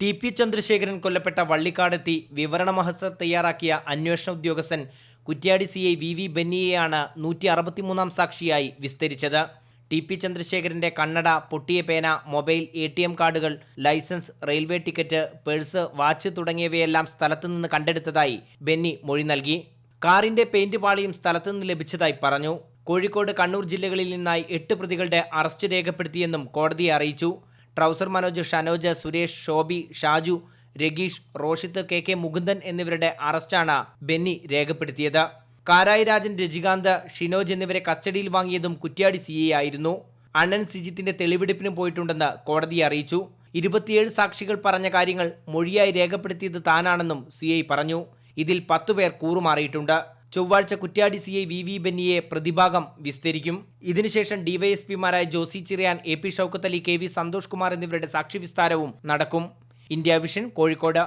T P Chandrasekharan കൊല്ലപ്പെട്ട വള്ളിക്കാടെത്തി വിവരണ മഹസർ തയ്യാറാക്കിയ അന്വേഷണ ഉദ്യോഗസ്ഥൻ Kuttiadi C I V V ബെന്നിയെയാണ് നൂറ്റി അറുപത്തിമൂന്നാം സാക്ഷിയായി വിസ്തരിച്ചത്. ടി പി ചന്ദ്രശേഖരന്റെ കണ്ണട പൊട്ടിയ പേന മൊബൈൽ എ ടി എം കാർഡുകൾ licence railway ticket purse watch തുടങ്ങിയവയെല്ലാം സ്ഥലത്തുനിന്ന് കണ്ടെടുത്തതായി ബെന്നി മൊഴി നൽകി. കാറിന്റെ പെയിന്റ് പാളിയും സ്ഥലത്തുനിന്ന് ലഭിച്ചതായി പറഞ്ഞു. കോഴിക്കോട് കണ്ണൂർ ജില്ലകളിൽ നിന്നായി എട്ട് പ്രതികളുടെ അറസ്റ്റ് രേഖപ്പെടുത്തിയെന്നും കോടതിയെ അറിയിച്ചു. Trouser Manoj Shanoj Suresh Shobi Shaju Rageesh Roshith K K Mukundan എന്നിവരുടെ അറസ്റ്റാണ് ബെന്നി രേഖപ്പെടുത്തിയത്. കാരായി രാജൻ രജികാന്ത് ഷിനോജ് എന്നിവരെ കസ്റ്റഡിയിൽ വാങ്ങിയതും കുറ്റ്യാടി സി ആയിരുന്നു. അണ്ണൻ സിജിത്തിന്റെ തെളിവെടുപ്പിനും പോയിട്ടുണ്ടെന്ന് കോടതി അറിയിച്ചു. ഇരുപത്തിയേഴ് സാക്ഷികൾ പറഞ്ഞ കാര്യങ്ങൾ മൊഴിയായി രേഖപ്പെടുത്തിയത് താനാണെന്നും സി പറഞ്ഞു. ഇതിൽ പത്തുപേർ കൂറുമാറിയിട്ടുണ്ട്. ചൊവ്വാഴ്ച Kuttiadi C I V V ബെന്നിയെ പ്രതിഭാഗം വിസ്തരിക്കും. ഇതിനുശേഷം ഡിവൈഎസ്പിമാരായ Josy Chiriyan A P Shoukath Ali K V Santhosh Kumar എന്നിവരുടെ സാക്ഷി വിസ്താരവും നടക്കും. ഇന്ത്യ വിഷൻ കോഴിക്കോട്.